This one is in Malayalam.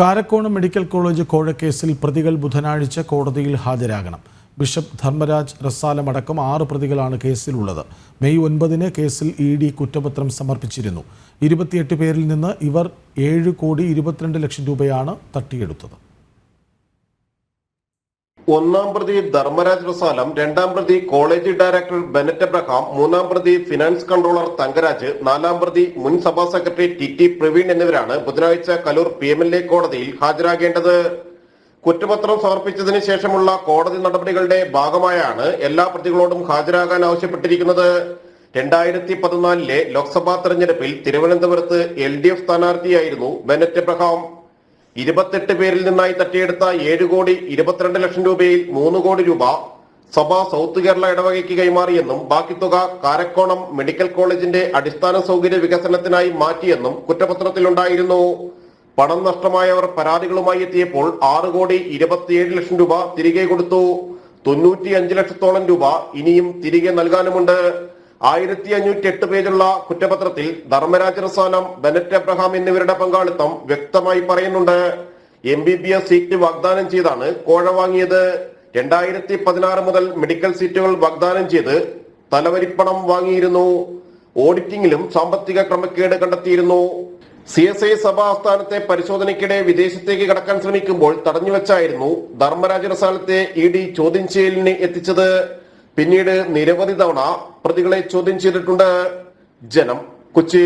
കാരക്കോണം മെഡിക്കൽ കോളേജ് കോഴക്കേസിൽ പ്രതികൾ ബുധനാഴ്ച കോടതിയിൽ ഹാജരാകണം. ബിഷപ്പ് ധർമ്മരാജ് റസാലമടക്കം ആറ് പ്രതികളാണ് കേസിലുള്ളത്. മെയ് ഒൻപതിന് കേസിൽ ഇ ഡി കുറ്റപത്രം സമർപ്പിച്ചിരുന്നു. ഇരുപത്തിയെട്ട് പേരിൽ നിന്ന് ഇവർ ഏഴ് കോടി ഇരുപത്തിരണ്ട് ലക്ഷം രൂപയാണ് തട്ടിയെടുത്തത്. ഒന്നാം പ്രതി ധർമ്മരാജ് റസാലം രണ്ടാം പ്രതി കോളേജ് ഡയറക്ടർ ബെനറ്റ് അബ്രഹാം മൂന്നാം പ്രതി ഫിനാൻസ് കൺട്രോളർ തങ്കരാജ് നാലാം പ്രതി മുൻ സഭാ സെക്രട്ടറി ടി ടി പ്രവീൺ എന്നിവരാണ് ബുധനാഴ്ച Kaloor P M L A കോടതിയിൽ ഹാജരാകേണ്ടത്. കുറ്റപത്രം സമർപ്പിച്ചതിന് ശേഷമുള്ള കോടതി നടപടികളുടെ ഭാഗമായാണ് എല്ലാ പ്രതികളോടും ഹാജരാകാൻ ആവശ്യപ്പെട്ടിരിക്കുന്നത്. രണ്ടായിരത്തി പതിനാലിലെ ലോക്സഭാ തെരഞ്ഞെടുപ്പിൽ തിരുവനന്തപുരത്ത് എൽ ഡി എഫ് സ്ഥാനാർത്ഥിയായിരുന്നു ബെനറ്റ് എബ്രഹാം ഇരുപത്തെട്ട് പേരിൽ നിന്നായി തട്ടിയെടുത്ത ഏഴ് കോടി ഇരുപത്തിരണ്ട് ലക്ഷം രൂപയിൽ മൂന്ന് കോടി രൂപ സഭ സൗത്ത് കേരള ഇടവകയ്ക്ക് കൈമാറിയെന്നും ബാക്കി തുക കാരക്കോണം മെഡിക്കൽ കോളേജിന്റെ അടിസ്ഥാന സൗകര്യ വികസനത്തിനായി മാറ്റിയെന്നും കുറ്റപത്രത്തിലുണ്ടായിരുന്നു. പണം നഷ്ടമായവർ പരാതികളുമായി എത്തിയപ്പോൾ ആറ് കോടി ഇരുപത്തിയേഴ് ലക്ഷം രൂപ തിരികെ കൊടുത്തു. തൊണ്ണൂറ്റിയഞ്ച് ലക്ഷത്തോളം രൂപ ഇനിയും തിരികെ നൽകാനുമുണ്ട്. ആയിരത്തി അഞ്ഞൂറ്റി എട്ട് പേജുള്ള കുറ്റപത്രത്തിൽ ധർമ്മരാജ റസാനം ബെനറ്റ് എബ്രഹാം എന്നിവരുടെ പങ്കാളിത്തം വ്യക്തമായി പറയുന്നുണ്ട്. M B B S seat വാഗ്ദാനം ചെയ്താണ് കോഴ വാങ്ങിയത്. രണ്ടായിരത്തി പതിനാറ് മുതൽ മെഡിക്കൽ സീറ്റുകൾ വാഗ്ദാനം ചെയ്ത് തലവരിപ്പണം വാങ്ങിയിരുന്നു. ഓഡിറ്റിംഗിലും സാമ്പത്തിക ക്രമക്കേട് കണ്ടെത്തിയിരുന്നു. സി എസ് ഐ സഭാ ആസ്ഥാനത്തെ പരിശോധനയ്ക്കിടെ വിദേശത്തേക്ക് കടക്കാൻ ശ്രമിക്കുമ്പോൾ തടഞ്ഞുവെച്ചായിരുന്നു ധർമ്മരാജ റസാനത്തെ ഇ ഡി ചോദ്യം ചെയ്യലിന് എത്തിച്ചത്. പിന്നീട് നിരവധി തവണ പ്രതികളെ ചോദ്യം ചെയ്തിട്ടുണ്ട് ജനം കൊച്ചി.